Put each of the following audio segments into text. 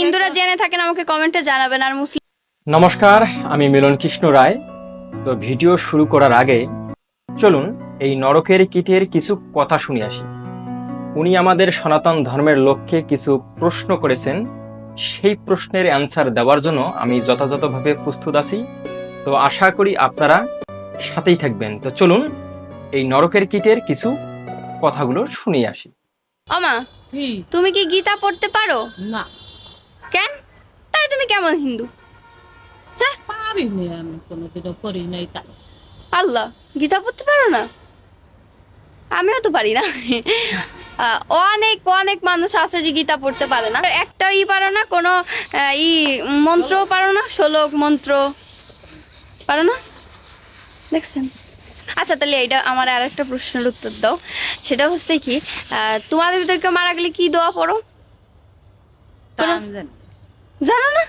হিন্দুরা জেনে থাকেন আমাকে কমেন্টে জানাবেন আর মুসলিম নমস্কার আমি মিলন কৃষ্ণ রায়। তো ভিডিও শুরু করার আগে চলুন এই নরকের কীটের কিছু কথা শুনে আসি। উনি আমাদের সনাতন ধর্মের লক্ষ্যে কিছু প্রশ্ন করেছেন। সেই প্রশ্নের অ্যান্সার দেওয়ার জন্য আমি যথাযথভাবে প্রস্তুত আছি। তো আশা করি আপনারা সাথেই থাকবেন। তো চলুন এই নরকের কীটের কিছু কথাগুলো শুনে আসি। অমা তুমি কি গীতা পড়তে পারো? না। কেন? তাই তুমি কেমন হিন্দু? পারিনি আমি কোনোদিনও পড়ি নাই তাই আল্লাহ গীতা পড়তে পারো না? আমিও তো পারি না। অনেক অনেক মানুষ আছে যে গীতা পড়তে পারে না। একটা ই পারো না কোনো ই মন্ত্রও পারো না শ্লোক মন্ত্র পারো না? দেখছেন? আচ্ছা তাহলে এটা আমার আর একটা প্রশ্নের উত্তর দাও। সেটা হচ্ছে কি তোমাদের ভিতরে কেউ মারা গেলে কি দোয়া পড়ো? জানি। না?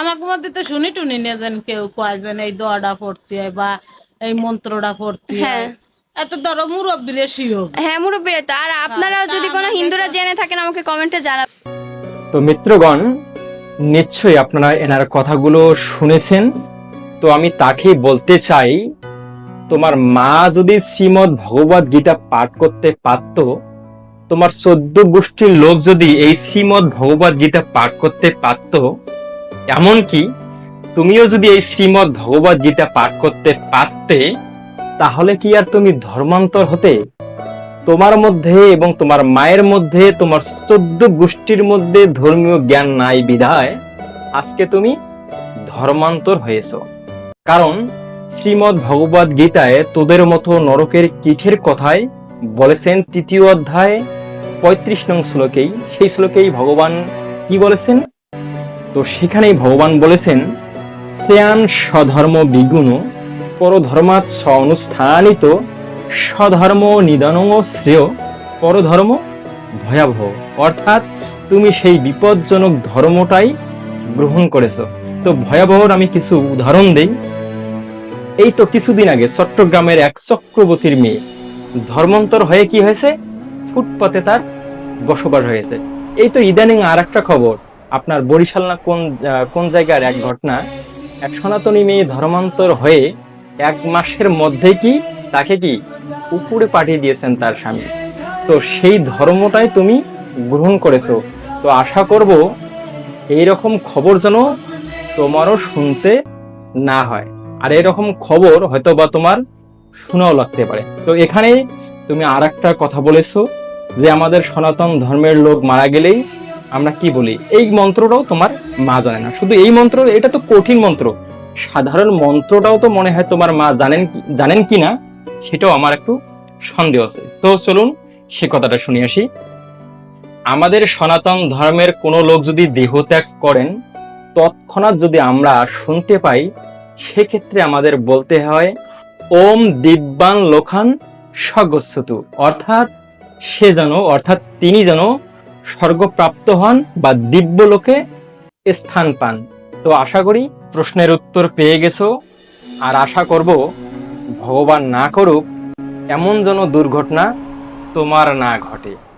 আমাকে মধ্যে তো শুনি টুনি নিয়ে যেন কেউ কয় যেন এই দোয়াটা পড়তে হয় বা এই মন্ত্রটা পড়তে হ্যাঁ। হয়। এত ধরো মুরব্বী রেশিও হ্যাঁ মুরব্বী তো। আর আপনারাও যদি কোনো হিন্দুরা জেনে থাকেন আমাকে কমেন্টে জানাবেন। তো মিত্রগণ নিশ্চয়ই আপনারা এনার কথাগুলো শুনেছেন। তো আমি তাকে বলতে চাই তোমার মা যদি শ্রীমদ ভগবত গীতা পাঠ করতে পারত তোমার চোদ্দ গোষ্ঠীর লোক যদি এই শ্রীমদ ভগবত গীতা পাঠ করতে পারত এমনকি তুমিও যদি এই শ্রীমদ ভগবত গীতা পাঠ করতে পারতে, তাহলে কি আর তুমি ধর্মান্তর হতে? তোমার মধ্যে এবং তোমার মায়ের মধ্যে, তোমার চোদ্দ গোষ্ঠীর মধ্যে ধর্মীয় জ্ঞান নাই বিধায়, আজকে তুমি ধর্মান্তর হয়েছ। কারণ শ্রীমদ ভগবত গীতায় তোদের মতো নরকের কিঠের কথায় বলেছেন তৃতীয় অধ্যায় পঁয়ত্রিশ নং শ্লোকেই, সেই শ্লোকেই ভগবান কি বলেছেন? তো সেখানেই ভগবান বলেছেন শ্রেয়ান স্বধর্ম বিগুণ, পরধর্মাৎ স অনুষ্ঠানিত স্বধর্ম নিদান শ্রেয়, পরধর্ম ভয়াবহ। অর্থাৎ তুমি সেই বিপজ্জনক ধর্মটাই গ্রহণ করেছ। তো ভয়াবহর আমি কিছু উদাহরণ দেই। এই তো কিছুদিন আগে চট্টগ্রামের এক চক্রবর্তীর মেয়ে, ধর্মান্তর হয়ে কি হয়েছে? ফুটপাতে তার বসবাস হয়েছে। এই তো ইদানিং আর একটা খবর। আপনার বরিশাল না কোন কোন জায়গার এক ঘটনা? এক সনাতনী মেয়ে ধর্মান্তর হয়ে এক মাসের মধ্যে কি তাকে কি উপরে পাঠিয়ে দিয়েছেন তার স্বামী? তো সেই ধর্মটাই তুমি গ্রহণ করেছ। তো আশা করব এইরকম খবর যেন তোমারও শুনতে না হয়। আর এরকম খবর হয়তো বা তোমার শোনাও লাগতে পারে। তো এখানে তুমি আর একটা কথা বলেছ। যে আমাদের সনাতন ধর্মের লোক মারা গেলেই আমরা কি বলি? এই মন্ত্রটাও তোমার মা জানে না। শুধু এই মন্ত্র, এটা তো কঠিন মন্ত্র। সাধারণ মন্ত্রটাও তো মনে হয় তোমার মা জানেন জানেন কি না, সেটাও আমার একটু সন্দেহ আছে। তো চলুন সে কথাটা শুনে আসি। আমাদের সনাতন ধর্মের কোনো লোক যদি দেহত্যাগ করেন, তৎক্ষণাৎ যদি আমরা শুনতে পাই, সেক্ষেত্রে আমাদের বলতে হয়, ওম দিব্যান লোখান স্বগস্তুতু। অর্থাৎ সে যেন, অর্থাৎ তিনি যেন স্বর্গপ্রাপ্ত হন বা দিব্য লোকে স্থান পান। তো আশা করি প্রশ্নের উত্তর পেয়ে গেছো। আর আশা করব ভগবান না করুক, এমন যেন দুর্ঘটনা তোমার না ঘটে।